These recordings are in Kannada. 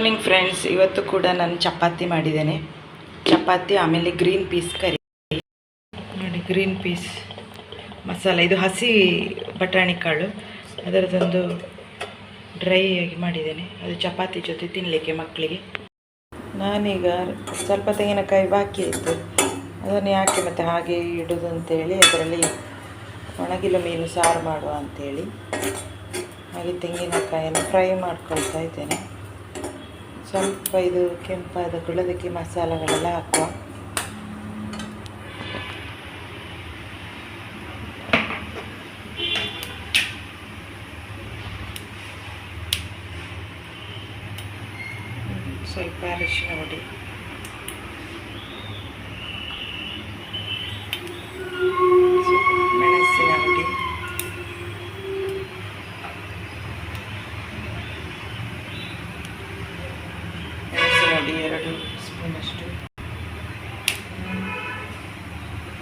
ಮಾರ್ನಿಂಗ್ ಫ್ರೆಂಡ್ಸ್ ಇವತ್ತು ಕೂಡ ನಾನು ಚಪಾತಿ ಮಾಡಿದ್ದೇನೆ. ಚಪಾತಿ ಆಮೇಲೆ ಗ್ರೀನ್ ಪೀಸ್ ಕರಿ. ನೋಡಿ ಗ್ರೀನ್ ಪೀಸ್ ಮಸಾಲ. ಇದು ಹಸಿ ಬಟಾಣಿ ಕಾಳು. ಅದರದೊಂದು ಡ್ರೈ ಆಗಿ ಮಾಡಿದ್ದೇನೆ. ಅದು ಚಪಾತಿ ಜೊತೆ ತಿನ್ನಲಿಕ್ಕೆ ಮಕ್ಕಳಿಗೆ. ನಾನೀಗ ಸ್ವಲ್ಪ ತೆಂಗಿನಕಾಯಿ ಬಾಕಿ ಇತ್ತು. ಅದನ್ನು ಯಾಕೆ ಮತ್ತೆ ಹಾಗೆ ಇಡೋದು ಅಂತೇಳಿ ಅದರಲ್ಲಿ ಒಣಗಿಲ ಮೀನು ಸಾರು ಮಾಡುವ ಅಂಥೇಳಿ ಹಾಗೆ ತೆಂಗಿನಕಾಯನ್ನು ಫ್ರೈ ಮಾಡ್ಕೊಳ್ತಾ ಇದ್ದೇನೆ. ಸ್ವಲ್ಪ ಇದು ಕೆಂಪಾದ ಗುಳದಕ್ಕೆ ಮಸಾಲೆಗಳೆಲ್ಲ ಹಾಕುವ. ಹ್ಮ್, ಸ್ವಲ್ಪ ಅರಿಶಿನ ಹುಡಿ ಸ್ವಲ್ಪ ಮೆಣಸಿನ ಹುಡಿ ಹುಡಿ ಎರಡು ಸ್ಪೂನಷ್ಟು.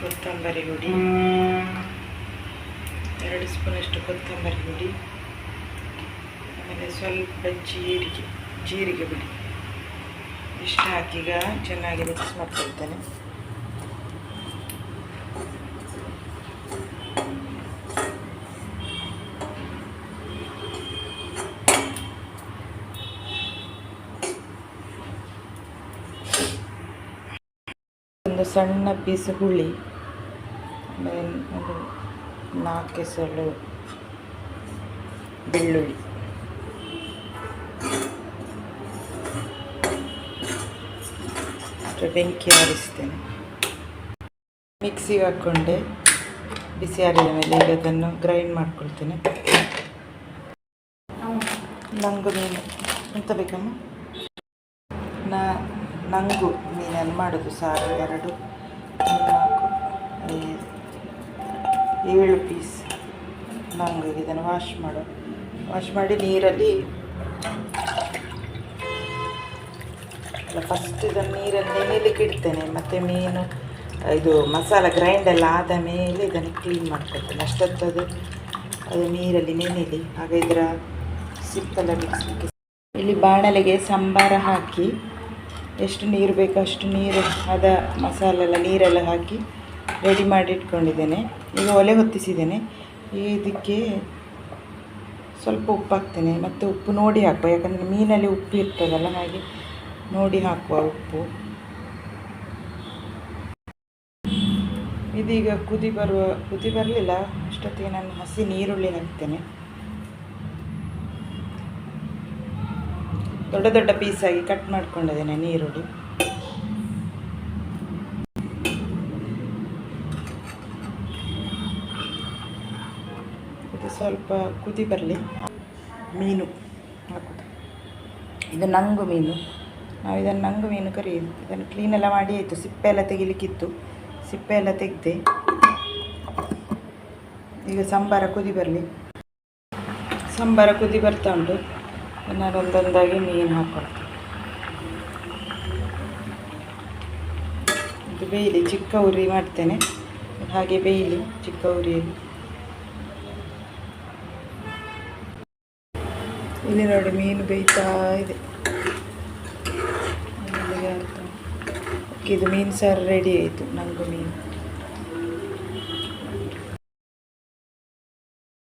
ಕೊತ್ತಂಬರಿ ಹುಡಿ ಎರಡು ಸ್ಪೂನಷ್ಟು ಕೊತ್ತಂಬರಿ ಹುಡಿ ಆಮೇಲೆ ಸ್ವಲ್ಪ ಜೀರಿಗೆ ಜೀರಿಗೆ ಬಿಡಿ ಇಷ್ಟು ಈಗ ಚೆನ್ನಾಗಿ ಮಿಕ್ಸ್ ಮಾಡ್ಕೊಳ್ತೇನೆ. ಒಂದು ಸಣ್ಣ ಪೀಸ್ ಹುಳಿ, ಆಮೇಲೆ ಒಂದು ನಾಲ್ಕು ಸಲ ಬೆಳ್ಳುಳ್ಳಿ. ಬೆಂಕಿ ಆರಿಸ್ತೇನೆ. ಮಿಕ್ಸಿಗೆ ಹಾಕ್ಕೊಂಡೆ, ಬಿಸಿ ಆರಿದ ಮೇಲೆ ಈಗ ಅದನ್ನು ಗ್ರೈಂಡ್ ಮಾಡ್ಕೊಳ್ತೇನೆ. ನಂಗು ಎಂತ ಬೇಕಮ್ಮ? ನಾ, ನಂಗು. ಮೀನನ್ನು ಮಾಡೋದು ಸಾರು ಎರಡು ನಾಲ್ಕು ಐದು, ಏಳು ಪೀಸ್ ನಮಗೆ ಇದನ್ನು ವಾಶ್ ಮಾಡು. ವಾಶ್ ಮಾಡಿ ನೀರಲ್ಲಿ ಫಸ್ಟ್ ಇದನ್ನು ನೀರಲ್ಲಿ ನೆನೆಯಲಿಕ್ಕೆ ಇಡ್ತೇನೆ. ಮತ್ತು ಮೀನು, ಇದು ಮಸಾಲ ಗ್ರೈಂಡ್ ಎಲ್ಲ ಆದ ಮೇಲೆ ಇದನ್ನು ಕ್ಲೀನ್ ಮಾಡ್ಕೊಳ್ತೇನೆ. ಅಷ್ಟೊತ್ತದು ಅದು ಅದು ನೀರಲ್ಲಿ ನೆನೆಯಲಿ ಹಾಗೆ ಇದರ ಸಿಪ್ಪೆಲ್ಲ ಬಿಡಿಸ್ಲಿಕ್ಕೆ ಇಲ್ಲಿ ಬಾಣಲೆಗೆ ಸಂಬಾರ ಹಾಕಿ ಎಷ್ಟು ನೀರು ಬೇಕೋ ಅಷ್ಟು ನೀರು, ಅದ ಮಸಾಲೆ ಎಲ್ಲ ನೀರೆಲ್ಲ ಹಾಕಿ ರೆಡಿ ಮಾಡಿ ಇಟ್ಕೊಂಡಿದ್ದೇನೆ. ಈಗ ಒಲೆ ಹೊತ್ತಿಸಿದ್ದೇನೆ. ಇದಕ್ಕೆ ಸ್ವಲ್ಪ ಉಪ್ಪು ಹಾಕ್ತೇನೆ. ಮತ್ತು ಉಪ್ಪು ನೋಡಿ ಹಾಕುವ. ಯಾಕಂದರೆ ಮೀನಲ್ಲಿ ಉಪ್ಪು ಇರ್ತದಲ್ಲ, ಹಾಗೆ ನೋಡಿ ಹಾಕುವ ಉಪ್ಪು. ಇದೀಗ ಕುದಿ ಬರುವ, ಕುದಿ ಬರಲಿಲ್ಲ. ಅಷ್ಟೊತ್ತಿಗೆ ನಾನು ಹಸಿ ನೀರುಳ್ಳಿ ಹಾಕ್ತೇನೆ. ದೊಡ್ಡ ದೊಡ್ಡ ಪೀಸಾಗಿ ಕಟ್ ಮಾಡ್ಕೊಂಡಿದ್ದೇನೆ ನೀರುಳ್ಳಿ. ಇದು ಸ್ವಲ್ಪ ಕುದಿ ಬರಲಿ. ಮೀನು ಹಾಕೋದು. ಇದು ನಂಗು ಮೀನು. ನಾವು ಇದನ್ನು ನಂಗು ಮೀನು ಕರೆಯೋದು. ಇದನ್ನು ಕ್ಲೀನೆಲ್ಲ ಮಾಡಿ ಆಯಿತು. ಸಿಪ್ಪೆ ಎಲ್ಲ ತೆಗಿಲಿಕ್ಕಿತ್ತು. ಸಿಪ್ಪೆ ಎಲ್ಲ ತೆಗೆದೆ. ಈಗ ಸಾಂಬಾರ ಕುದಿ ಬರಲಿ. ಸಾಂಬಾರ ಕುದಿ ಬರ್ತಾ ಉಂಟು. ನಾನು ಒಂದೊಂದಾಗಿ ಮೀನು ಹಾಕೊಳ್ತೀನಿ ಇದು ಬೇಯಲಿ ಚಿಕ್ಕ ಉರಿ ಮಾಡ್ತೇನೆ. ಹಾಗೆ ಬೇಯಲಿ, ಚಿಕ್ಕ ಉರಿಯಲ್ಲಿ. ಇಲ್ಲಿ ನೋಡಿ, ಮೀನು ಬೇಯ್ತಾ ಇದೆ. ಇದು ಮೀನು ಸಾರು ರೆಡಿ ಆಯಿತು, ನಂಗು ಮೀನು.